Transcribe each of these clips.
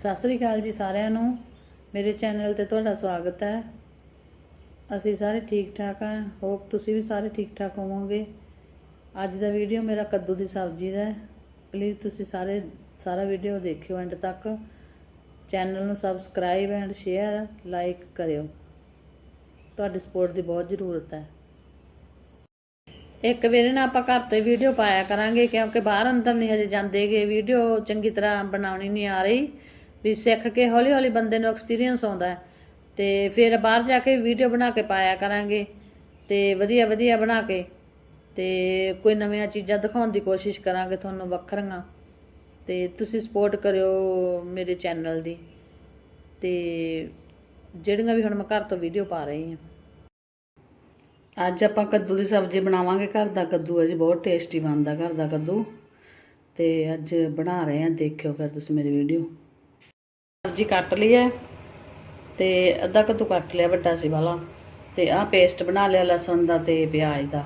ਸਤਿ ਸ੍ਰੀ ਅਕਾਲ ਜੀ ਸਾਰਿਆਂ ਨੂੰ। ਮੇਰੇ ਚੈਨਲ ਤੇ ਤੁਹਾਡਾ ਸਵਾਗਤ ਹੈ। ਅਸੀਂ ਸਾਰੇ ਠੀਕ ਠਾਕ ਹਾਂ। ਹੋਪ ਤੁਸੀਂ ਵੀ ਸਾਰੇ ਠੀਕ ਠਾਕ ਹੋਵੋਗੇ। ਅੱਜ ਦਾ ਵੀਡੀਓ ਮੇਰਾ ਕੱਦੂ ਦੀ ਸਬਜ਼ੀ ਦਾ ਹੈ। ਪਲੀਜ਼ ਤੁਸੀਂ ਸਾਰੇ, ਸਾਰਾ ਵੀਡੀਓ ਦੇਖਿਓ ਐਂਡ ਤੱਕ। ਚੈਨਲ ਨੂੰ ਸਬਸਕ੍ਰਾਈਬ ਐਂਡ ਸ਼ੇਅਰ ਲਾਈਕ ਕਰਿਓ। ਤੁਹਾਡੀ ਸਪੋਰਟ ਦੀ ਬਹੁਤ ਜ਼ਰੂਰਤ ਹੈ। ਇੱਕ ਵੇਲੇ ਨਾ ਆਪਾਂ ਘਰ ਤੇ ਵੀਡੀਓ ਪਾਇਆ ਕਰਾਂਗੇ ਕਿਉਂਕਿ ਬਾਹਰ ਅੰਦਰ ਨਹੀਂ ਹਜੇ ਜਾਂਦੇਗੇ ਵੀਡੀਓ ਚੰਗੀ ਤਰ੍ਹਾਂ ਬਣਾਉਣੀ ਨਹੀਂ ਆ ਰਹੀ। ਵੀ ਸਿੱਖ ਕੇ ਹੌਲੀ ਹੌਲੀ ਬੰਦੇ ਨੂੰ ਐਕਸਪੀਰੀਅੰਸ ਆਉਂਦਾ ਹੈ। ਤੇ ਫਿਰ ਬਾਹਰ ਜਾ ਕੇ ਵੀਡੀਓ ਬਣਾ ਕੇ ਪਾਇਆ ਕਰਾਂਗੇ ਤੇ ਵਧੀਆ ਵਧੀਆ ਬਣਾ ਕੇ ਤੇ ਕੋਈ ਨਵੀਆਂ ਚੀਜ਼ਾਂ ਦਿਖਾਉਣ ਦੀ ਕੋਸ਼ਿਸ਼ ਕਰਾਂਗੇ ਤੁਹਾਨੂੰ ਵੱਖਰੀਆਂ। ਤੇ ਤੁਸੀਂ ਸਪੋਰਟ ਕਰਿਓ ਮੇਰੇ ਚੈਨਲ ਦੀ। ਤੇ ਜਿਹੜੀਆਂ ਵੀ ਹੁਣ ਮੈਂ ਘਰ ਤੋਂ ਵੀਡੀਓ ਪਾ ਰਹੀ ਹਾਂ। ਅੱਜ ਆਪਾਂ ਕੱਦੂ ਦੀ ਸਬਜ਼ੀ ਬਣਾਵਾਂਗੇ। ਘਰ ਦਾ ਕੱਦੂ ਹੈ ਜੀ, ਬਹੁਤ ਟੇਸਟੀ ਬਣਦਾ ਘਰ ਦਾ ਕੱਦੂ। ਤੇ ਅੱਜ ਬਣਾ ਰਹੇ ਹਾਂ, ਦੇਖਿਓ ਫਿਰ ਤੁਸੀਂ ਮੇਰੀ ਵੀਡੀਓ ਸਬਜ਼ੀ ਕੱਟ ਲਈ ਹੈ ਤੇ ਅੱਧਾ ਕੱਦੂ ਕੱਟ ਲਿਆ ਵੱਡਾ ਸੀ ਵਾਲਾ ਤੇ ਆਹ ਪੇਸਟ ਬਣਾ ਲਿਆ ਲਸਣ ਦਾ ਤੇ ਪਿਆਜ਼ ਦਾ।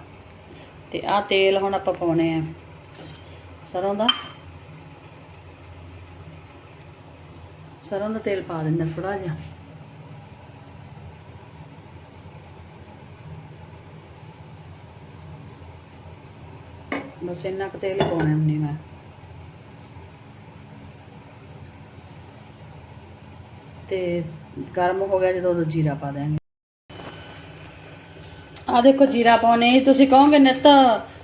ਤੇ ਆਹ ਤੇਲ ਹੁਣ ਆਪਾਂ ਪਾਉਣੇ ਆ। ਸਰੋਂ ਦਾ। ਸਰੋਂ ਦਾ ਤੇਲ ਪਾ ਦਿੰਦਾ ਥੋੜਾ ਜਿਹਾ। ਬਸ ਇੰਨਾ ਕੁ ਤੇਲ ਹੀ ਪਾਉਣਾ ਹੁੰਨੀ ਮੈਂ। ਤੇ ਗਰਮ ਹੋ ਗਿਆ, ਜਦੋਂ ਉਦੋਂ ਜੀਰਾ ਪਾ ਦਿਆਂਗੇ। ਆ ਦੇਖੋ ਜੀਰਾ ਪਾਉਣੇ, ਤੁਸੀਂ ਕਹੋਗੇ ਨਿੱਤ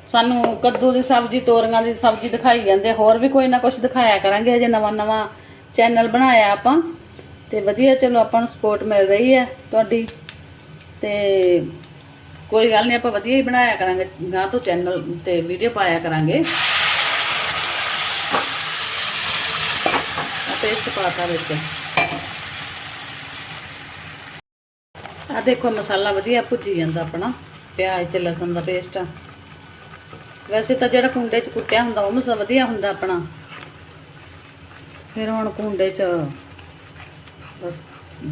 ਸਾਨੂੰ ਕੱਦੂ ਦੀ ਸਬਜ਼ੀ, ਤੋਰੀਆਂ ਦੀ ਸਬਜ਼ੀ ਦਿਖਾਈ ਜਾਂਦੇ ਹੋਰ ਵੀ ਕੋਈ ਨਾ ਕੁਝ ਦਿਖਾਇਆ ਕਰਾਂਗੇ, ਹਜੇ ਨਵਾਂ ਨਵਾਂ ਚੈਨਲ ਬਣਾਇਆ ਆਪਾਂ। ਤੇ ਵਧੀਆ, ਚਲੋ ਆਪਾਂ ਨੂੰ ਸਪੋਰਟ ਮਿਲ ਰਹੀ ਹੈ ਤੁਹਾਡੀ। ਤੇ ਕੋਈ ਗੱਲ ਨਹੀਂ ਆਪਾਂ ਵਧੀਆ ਹੀ ਬਣਾਇਆ ਕਰਾਂਗੇ ਗਾਂ ਤੋਂ ਚੈਨਲ ਤੇ ਵੀਡੀਓ ਪਾਇਆ ਕਰਾਂਗੇ। ਪੇਸਟ ਪਾਤਾ ਵਿੱਚ। ਆ ਦੇਖੋ ਮਸਾਲਾ ਵਧੀਆ ਭੁੱਜੀ ਜਾਂਦਾ ਆਪਣਾ, ਪਿਆਜ਼ ਤੇ ਲਸਣ ਦਾ ਪੇਸਟ ਆ ਵੈਸੇ ਤਾਂ ਜਿਹੜਾ ਕੁੰਡੇ 'ਚ ਕੁੱਟਿਆ ਹੁੰਦਾ, ਉਹ ਮਸਾ ਵਧੀਆ ਹੁੰਦਾ ਆਪਣਾ। ਫਿਰ ਹੁਣ ਕੁੰਡੇ 'ਚ ਬਸ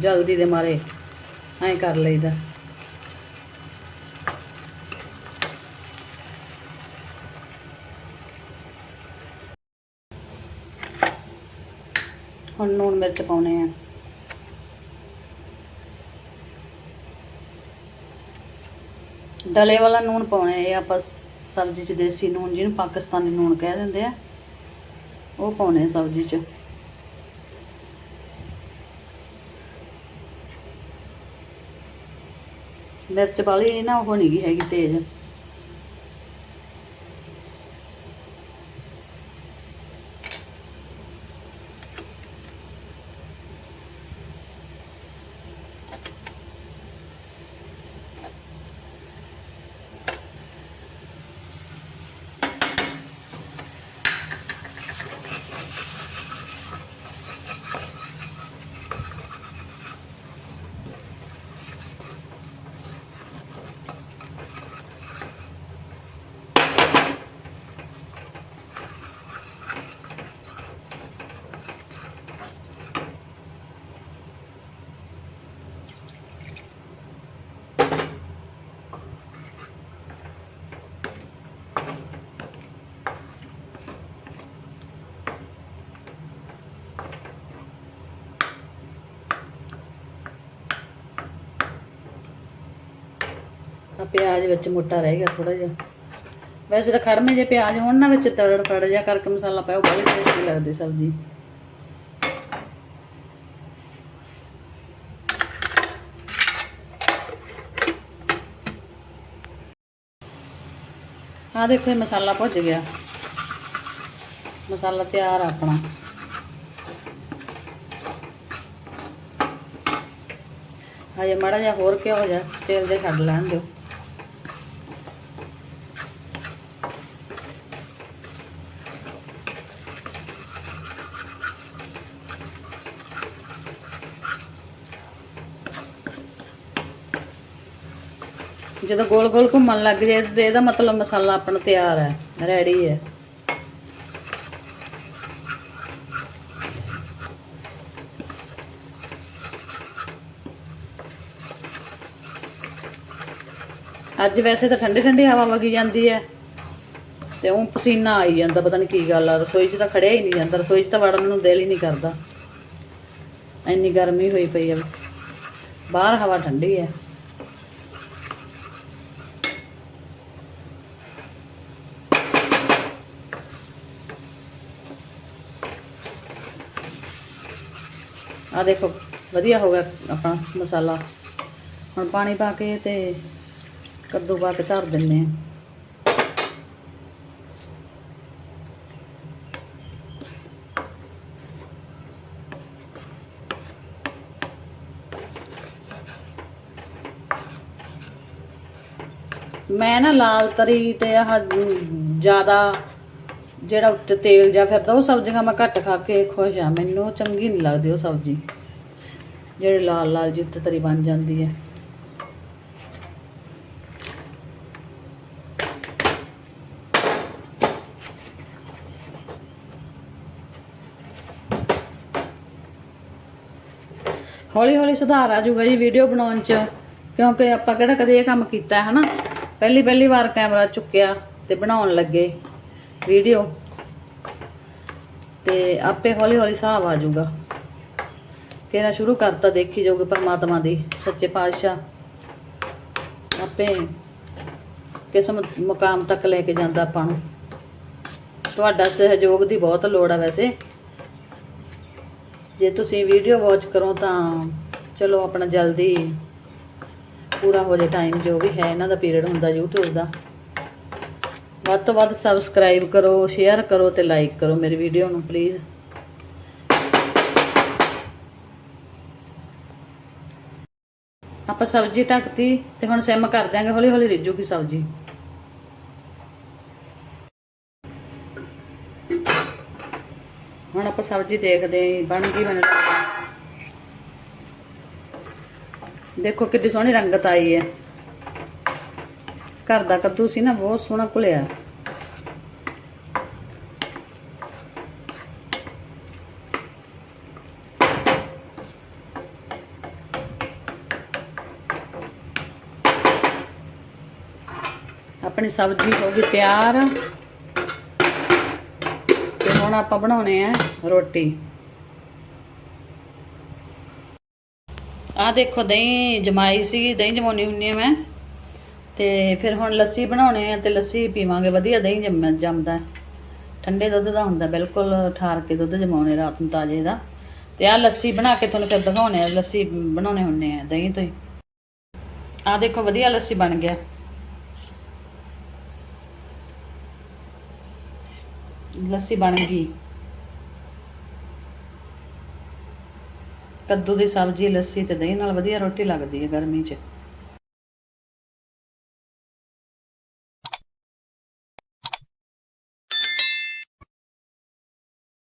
ਜਲਦੀ ਦੇ ਮਾਰੇ, ਐਂ ਕਰ ਲਈਦਾ। ਹੁਣ ਲੂਣ ਮਿਰਚ ਪਾਉਣੇ ਆ। ਡਲੇ ਵਾਲਾ ਨੂਣ ਪਾਉਣਾ, ਇਹ ਆਪਾਂ ਸਬਜ਼ੀ 'ਚ ਦੇਸੀ ਨੂਣ ਜਿਹਨੂੰ ਪਾਕਿਸਤਾਨੀ ਨੂਣ ਕਹਿ ਦਿੰਦੇ ਆ, ਉਹ ਪਾਉਣੇ ਆ ਸਬਜ਼ੀ 'ਚ। ਮਿਰਚ ਵਾਲੀ ਨਾ ਉਹ ਨਹੀਂ ਗੀ ਹੈਗੀ ਤੇਜ਼। ਆ ਪਿਆਜ਼ ਵਿੱਚ ਮੋਟਾ ਰਹਿ ਗਿਆ ਥੋੜਾ ਜਿਹਾ। ਵੈਸੇ ਤਾਂ ਖੜਮੇ ਜੇ ਪਿਆਜ਼ ਹੋਣ ਨਾ ਵਿੱਚ, ਤੜੜ ਫੜ ਜਾ ਕਰਕੇ ਮਸਾਲਾ ਪਾਓ ਬੜੀ ਟੇਸਟੀ ਲੱਗਦੀ ਸਬਜ਼ੀ। ਆ ਦੇਖੋ, ਇਹ ਮਸਾਲਾ ਭੁੱਜ ਗਿਆ। ਮਸਾਲਾ ਤਿਆਰ ਆ ਆਪਣਾ। ਹਜੇ ਮਾੜਾ ਜਿਹਾ ਹੋਰ ਕਿਉਂ ਹੋ ਜਾ ਤੇਲ ਦੇ ਛੱਡ ਲੈਣ ਦਿਓ। ਜਦੋਂ ਗੋਲ ਗੋਲ ਘੁੰਮਣ ਲੱਗ ਜਾਏ ਤੇ ਇਹਦਾ ਮਤਲਬ ਮਸਾਲਾ ਆਪਣਾ ਤਿਆਰ ਹੈ ਰੈਡੀ ਹੈ। ਅੱਜ ਵੈਸੇ ਤਾਂ ਠੰਡੀ ਠੰਡੀ ਹਵਾ ਵਗੀ ਜਾਂਦੀ ਹੈ ਤੇ ਉਹ ਪਸੀਨਾ ਆਈ ਜਾਂਦਾ, ਪਤਾ ਨਹੀਂ ਕੀ ਗੱਲ ਆ, ਰਸੋਈ 'ਚ ਤਾਂ ਖੜਿਆ ਹੀ ਨਹੀਂ ਜਾਂਦਾ, ਰਸੋਈ 'ਚ ਤਾਂ ਵੜਨ ਨੂੰ ਦਿਲ ਹੀ ਨਹੀਂ ਕਰਦਾ। ਇੰਨੀ ਗਰਮੀ ਹੋਈ ਪਈ ਆ ਬਾਹਰ ਹਵਾ ਠੰਡੀ ਹੈ। ਆ ਦੇਖੋ, ਵਧੀਆ ਹੋ ਗਿਆ ਆਪਣਾ ਮਸਾਲਾ। ਹੁਣ ਪਾਣੀ ਪਾ ਕੇ ਤੇ ਕੱਦੂ ਪਾ ਕੇ ਧਰ ਦਿੰਨੇ ਆ ਮੈਂ ਨਾ ਲਾਲ ਤਰੀ ਤੇ ਆਹ ਜ਼ਿਆਦਾ ਜਿਹੜਾ ਉੱਤੇ ਤੇਲ ਜਾਂ ਫਿਰਦਾ ਉਹ ਸਬਜ਼ੀਆਂ ਮੈਂ ਘੱਟ ਖਾ ਕੇ ਖੁਸ਼ ਆ ਮੈਨੂੰ ਚੰਗੀ ਨਹੀਂ ਲੱਗਦੀ ਉਹ ਸਬਜ਼ੀ। ਜਿਹੜੇ ਲਾਲ ਲਾਲ ਜਿੱਤ ਤਰੀ ਬਣ ਜਾਂਦੀ ਹੈ। ਹੌਲੀ ਹੌਲੀ ਸੁਧਾਰ ਆ ਜਾਊਗਾ ਜੀ ਵੀਡੀਓ ਬਣਾਉਣ ਚ। ਕਿਉਂਕਿ ਆਪਾਂ ਕਿਹੜਾ ਕਦੇ ਇਹ ਕੰਮ ਕੀਤਾ ਹੈ ਹਨਾ? ਪਹਿਲੀ ਪਹਿਲੀ ਵਾਰ ਕੈਮਰਾ ਚੁੱਕਿਆ ਤੇ ਬਣਾਉਣ ਲੱਗੇ। ਵੀਡੀਓ। ਤੇ ਆਪੇ ਹੌਲੀ ਹੌਲੀ ਹਿਸਾਬ ਆ ਜਾਊਗਾ। ਕਿਹੜਾ ਸ਼ੁਰੂ ਕਰਤਾ ਦੇਖੀ ਜਾਊਗੀ ਪਰਮਾਤਮਾ ਦੀ, ਸੱਚੇ ਪਾਤਸ਼ਾਹ। ਆਪੇ ਕਿਸ ਮੁਕਾਮ ਤੱਕ ਲੈ ਕੇ ਜਾਂਦਾ ਆਪਾਂ ਨੂੰ। ਤੁਹਾਡਾ ਸਹਿਯੋਗ ਦੀ ਬਹੁਤ ਲੋੜ ਆ ਵੈਸੇ। ਜੇ ਤੁਸੀਂ ਵੀਡੀਓ ਵਾਚ ਕਰੋ ਤਾਂ ਚਲੋ ਆਪਣਾ ਜਲਦੀ ਪੂਰਾ ਹੋ ਜਾਏ ਟਾਈਮ ਜੋ ਵੀ ਹੈ, ਇਹਨਾਂ ਦਾ ਪੀਰੀਅਡ ਹੁੰਦਾ YouTube ਦਾ। ਵੱਧ ਤੋਂ ਵੱਧ ਸਬਸਕ੍ਰਾਈਬ ਕਰੋ ਸ਼ੇਅਰ ਕਰੋ ਤੇ ਲਾਈਕ ਕਰੋ ਮੇਰੀ ਵੀਡੀਓ ਨੂੰ ਪਲੀਜ਼ ਆਪਾਂ ਸਬਜ਼ੀ ਢੱਕਤੀ ਤੇ ਹੁਣ ਸਿਮ ਕਰ ਦਿਆਂਗੇ ਹੌਲੀ ਹੌਲੀ ਰਿੱਝੂਗੀ ਸਬਜ਼ੀ। ਹੁਣ ਆਪਾਂ ਸਬਜ਼ੀ ਦੇਖਦੇ ਆਂ, ਬਣ ਗਈ ਮੈਨੂੰ ਦੇਖੋ ਕਿੰਨੀ ਸੋਹਣੀ ਰੰਗਤ ਆਈ ਹੈ। ਘਰ ਦਾ ਕੱਦੂ ਸੀ ਨਾ, ਬਹੁਤ ਸੋਹਣਾ ਘੁਲਿਆ। ਆਪਣੀ ਸਬਜ਼ੀ ਹੋ ਗਈ ਤਿਆਰ। ਤੇ ਹੁਣ ਆਪਾਂ ਬਣਾਉਣੇ ਆ ਰੋਟੀ। ਆ ਦੇਖੋ, ਦਹੀਂ ਜਮਾਈ ਸੀ, ਦਹੀਂ ਜਮਾਉਣੀ ਹੁੰਦੀ ਆ ਮੈਂ। ਤੇ ਫਿਰ ਹੁਣ ਲੱਸੀ ਬਣਾਉਣੇ ਆ ਤੇ ਲੱਸੀ ਪੀਵਾਂਗੇ, ਵਧੀਆ ਦਹੀਂ ਜੰਮ, ਜੰਮਦਾ ਠੰਡੇ ਦੁੱਧ ਦਾ ਹੁੰਦਾ, ਬਿਲਕੁਲ ਠਾਰ ਕੇ ਦੁੱਧ ਜਮਾਉਣੇ ਰਾਤ ਨੂੰ ਤਾਜ਼ੇ ਦਾ। ਤੇ ਆ ਲੱਸੀ ਬਣਾ ਕੇ ਤੁਹਾਨੂੰ ਫਿਰ ਦਿਖਾਉਣੇ ਆ, ਲੱਸੀ ਬਣਾਉਣੇ ਹੁੰਨੇ ਆ, ਦਹੀਂ ਤੋਂ ਹੀ। ਆ ਦੇਖੋ, ਵਧੀਆ ਲੱਸੀ ਬਣ ਗਿਆ। ਲੱਸੀ ਬਣ ਗਈ। ਕੱਦੂ ਦੀ ਸਬਜ਼ੀ, ਲੱਸੀ ਤੇ ਦਹੀਂ ਨਾਲ ਵਧੀਆ ਰੋਟੀ ਲੱਗਦੀ ਹੈ ਗਰਮੀ 'ਚ।